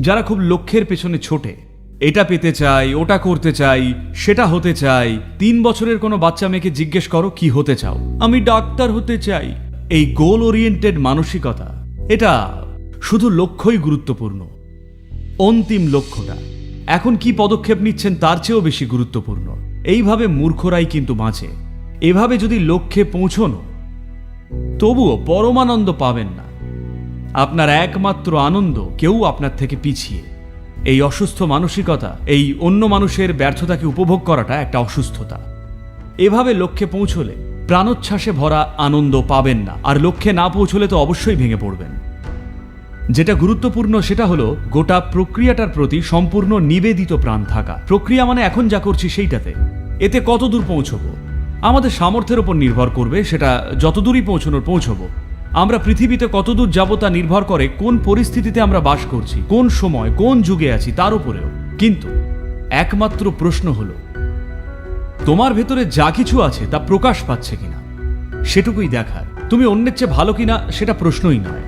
যারা খুব লক্ষ্যের পেছনে ছোটে। এটা পেতে চাই, ওটা করতে চাই, সেটা হতে চাই। তিন বছরের কোনো বাচ্চা মেয়েকে জিজ্ঞেস করো কি হতে চাও। আমি ডাক্তার হতে চাই। এই গোল ওরিয়েন্টেড মানসিকতা, এটা শুধু লক্ষ্যই গুরুত্বপূর্ণ। অন্তিম লক্ষ্যটা, এখন কি পদক্ষেপ নিচ্ছেন তার চেয়েও বেশি গুরুত্বপূর্ণ। এইভাবে মূর্খরাই কিন্তু বাঁচে। এভাবে যদি লক্ষ্যে পৌঁছনো, তবুও পরমানন্দ পাবেন না। আপনার একমাত্র আনন্দ কেউ আপনার থেকে পিছিয়ে। এই অসুস্থ মানসিকতা, এই অন্য মানুষের ব্যর্থতাকে উপভোগ করাটা একটা অসুস্থতা। এভাবে লক্ষ্যে পৌঁছলে প্রাণোচ্ছ্বাসে ভরা আনন্দ পাবেন না, আর লক্ষ্যে না পৌঁছলে তো অবশ্যই ভেঙে পড়বেন। যেটা গুরুত্বপূর্ণ সেটা হলো গোটা প্রক্রিয়াটার প্রতি সম্পূর্ণ নিবেদিত প্রাণ থাকা। প্রক্রিয়া মানে এখন যা করছি সেইটাতে। এতে কত দূর পৌঁছবো? আমাদের সামর্থ্যের উপর নির্ভর করবে, সেটা যতদূরই পৌঁছানোর পৌঁছবো। আমরা পৃথিবীতে কতদূর যাব তা নির্ভর করে কোন পরিস্থিতিতে আমরা বাস করছি, কোন সময়, কোন যুগে আছি তার উপরেও। কিন্তু একমাত্র প্রশ্ন হল, তোমার ভেতরে যা কিছু আছে তা প্রকাশ পাচ্ছে কিনা? সেটুকুই দেখার। তুমি অন্যের চেয়ে ভালো কিনা সেটা প্রশ্নই নয়।